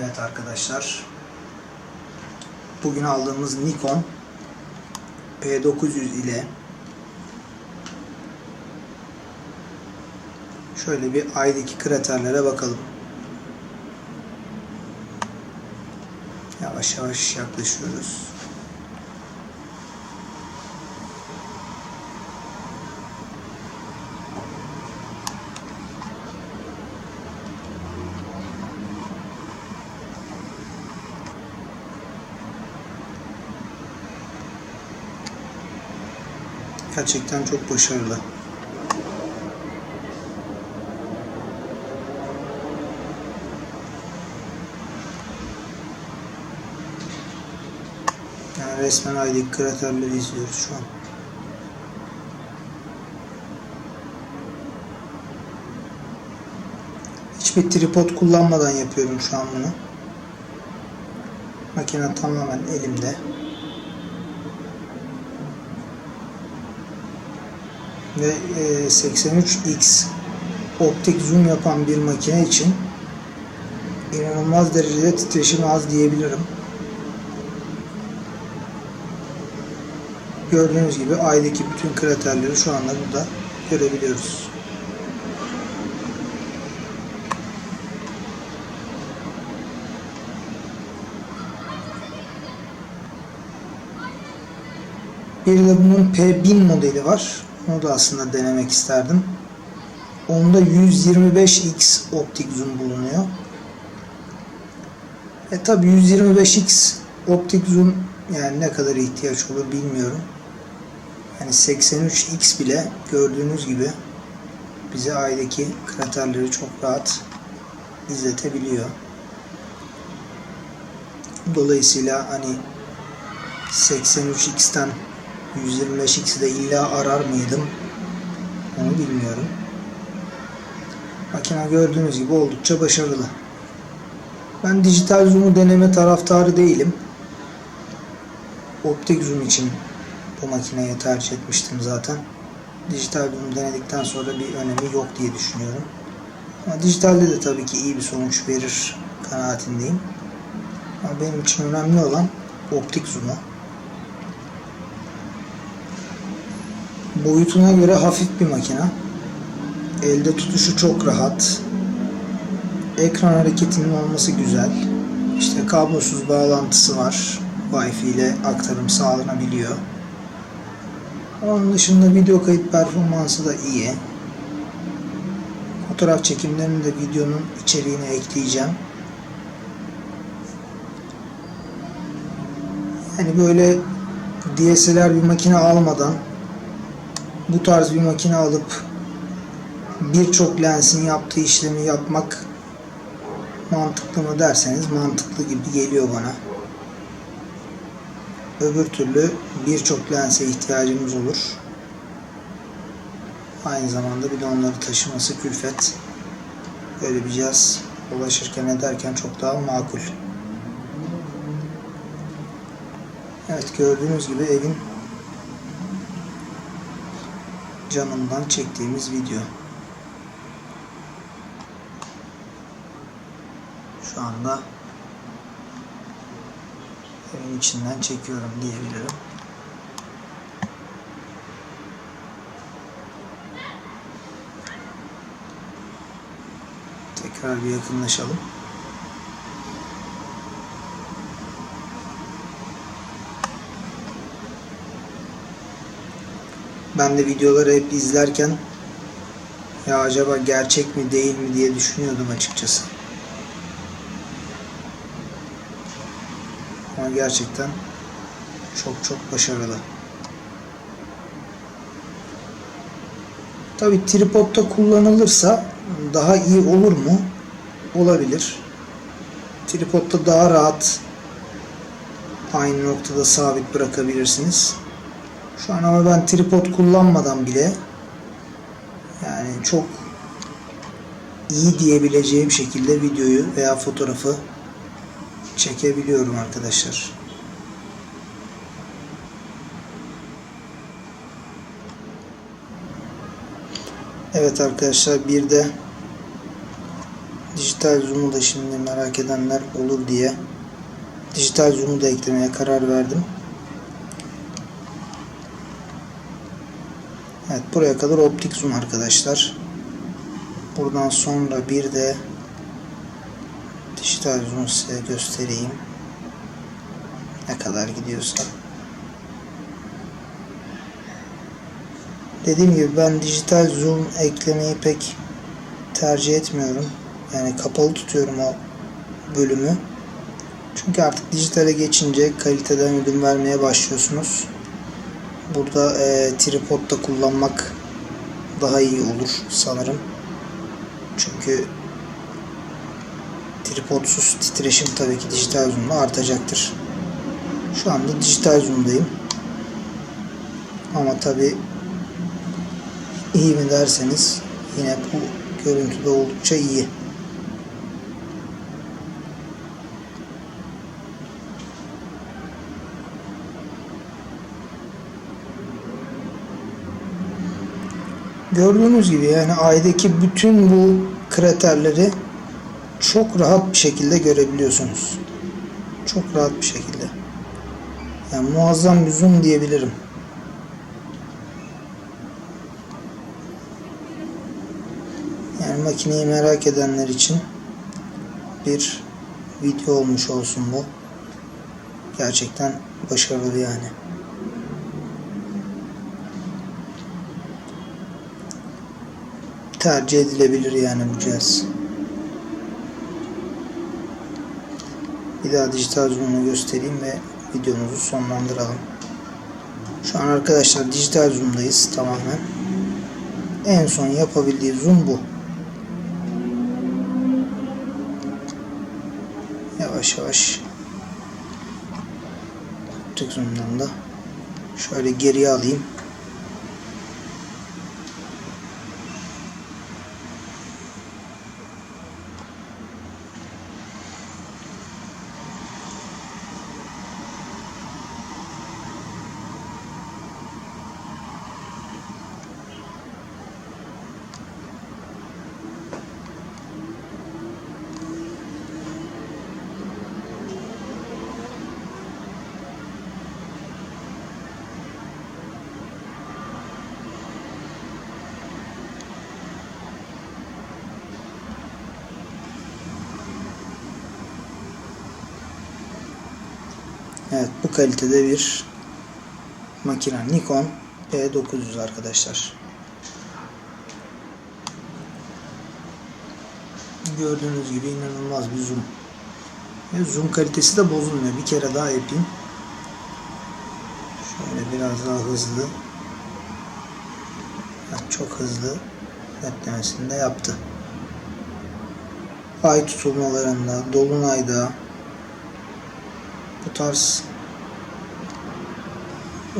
Evet arkadaşlar. Bugün aldığımız Nikon P900 ile şöyle bir aydaki kraterlere bakalım. Yavaş yavaş yaklaşıyoruz. Gerçekten çok başarılı. Yani resmen aydaki kraterleri izliyoruz şu an. Hiçbir tripod kullanmadan yapıyorum şu an bunu. Makine tamamen elimde. Ve e, 83x optik zoom yapan bir makine için inanılmaz derecede titreşim az diyebilirim. Gördüğünüz gibi aydaki bütün kraterleri şu anda burada görebiliyoruz. Bir de bunun P1000 modeli var. Onu da aslında denemek isterdim. Onda 125x optik zoom bulunuyor. E tabi 125x optik zoom yani ne kadar ihtiyaç olur bilmiyorum. Yani 83x bile gördüğünüz gibi bize aydaki kraterleri çok rahat izletebiliyor. Dolayısıyla hani 83x'ten 125x'i de illa arar mıydım? Onu bilmiyorum. Makine gördüğünüz gibi oldukça başarılı. Ben dijital zoom'u deneme taraftarı değilim. Optik zoom için bu makineyi tercih etmiştim zaten. Dijital zoom denedikten sonra bir önemi yok diye düşünüyorum. Ama dijitalde de tabii ki iyi bir sonuç verir kanaatindeyim. Ama benim için önemli olan optik zoom'u. Boyutuna göre hafif bir makine. Elde tutuşu çok rahat. Ekran hareketinin olması güzel. İşte kablosuz bağlantısı var. Wi-Fi ile aktarım sağlanabiliyor. Onun dışında video kayıt performansı da iyi. Fotoğraf çekimlerini de videonun içeriğine ekleyeceğim. Yani böyle DSLR bir makine almadan bu tarz bir makine alıp birçok lensin yaptığı işlemi yapmak mantıklı mı derseniz mantıklı gibi geliyor bana. Öbür türlü birçok lense ihtiyacımız olur. Aynı zamanda bir de onları taşıması külfet. Böyle bir cihaz ulaşırken ederken çok daha makul. Evet gördüğünüz gibi evin camından çektiğimiz video. Şu anda evin içinden çekiyorum diyebilirim. Tekrar bir yakınlaşalım. Ben de videoları hep izlerken ya acaba gerçek mi değil mi diye düşünüyordum açıkçası. Ama gerçekten çok çok başarılı. Tabi tripodda kullanılırsa daha iyi olur mu? Olabilir. Tripodda daha rahat aynı noktada sabit bırakabilirsiniz. Şu an ama ben tripod kullanmadan bile yani çok iyi diyebileceğim şekilde videoyu veya fotoğrafı çekebiliyorum arkadaşlar. Evet arkadaşlar bir de Dijital zoom'u da şimdi merak edenler olur diye dijital zoom'u da eklemeye karar verdim. Evet buraya kadar optik zoom arkadaşlar. Buradan sonra bir de dijital zoom size göstereyim. Ne kadar gidiyorsa. Dediğim gibi ben dijital zoom eklemeyi pek tercih etmiyorum. Yani kapalı tutuyorum o bölümü. Çünkü artık dijitale geçince kaliteden ödün vermeye başlıyorsunuz. Burada e, tripod da kullanmak daha iyi olur sanırım. Çünkü tripodsuz titreşim tabii ki dijital zoom'da artacaktır. Şu anda dijital zoom'dayım. Ama tabii iyi mi derseniz yine bu görüntüde oldukça iyi. Gördüğünüz gibi yani aydaki bütün bu kraterleri çok rahat bir şekilde görebiliyorsunuz. Çok rahat bir şekilde. Yani muazzam bir zoom diyebilirim. Yani makineyi merak edenler için bir video olmuş olsun bu. Gerçekten başarılı yani. Tercih edilebilir yani bu cihaz. Bir daha dijital zoom'unu göstereyim ve videomuzu sonlandıralım. Şu an arkadaşlar dijital zoom'dayız tamamen. En son yapabildiği zoom bu. Yavaş yavaş optik zoom'dan da şöyle geriye alayım. Evet bu kalitede bir makine Nikon P900 arkadaşlar. Gördüğünüz gibi inanılmaz bir zoom. Ve zoom kalitesi de bozulmuyor. Bir kere daha yapayım. Şöyle biraz daha hızlı. Evet, çok hızlı netlemesini de yaptı. Ay tutulmalarında, dolunayda, bu tarz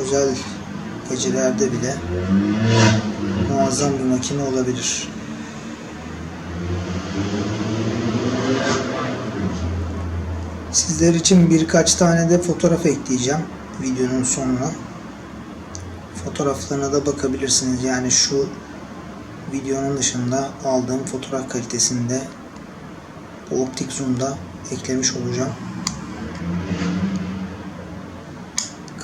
özel gecelerde bile muazzam bir makine olabilir. Sizler için birkaç tane de fotoğraf ekleyeceğim videonun sonuna. Fotoğraflarına da bakabilirsiniz. Yani şu videonun dışında aldığım fotoğraf kalitesinde bu optik zoom'da eklemiş olacağım.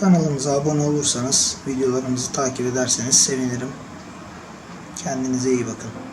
Kanalımıza abone olursanız, videolarımızı takip ederseniz sevinirim. Kendinize iyi bakın.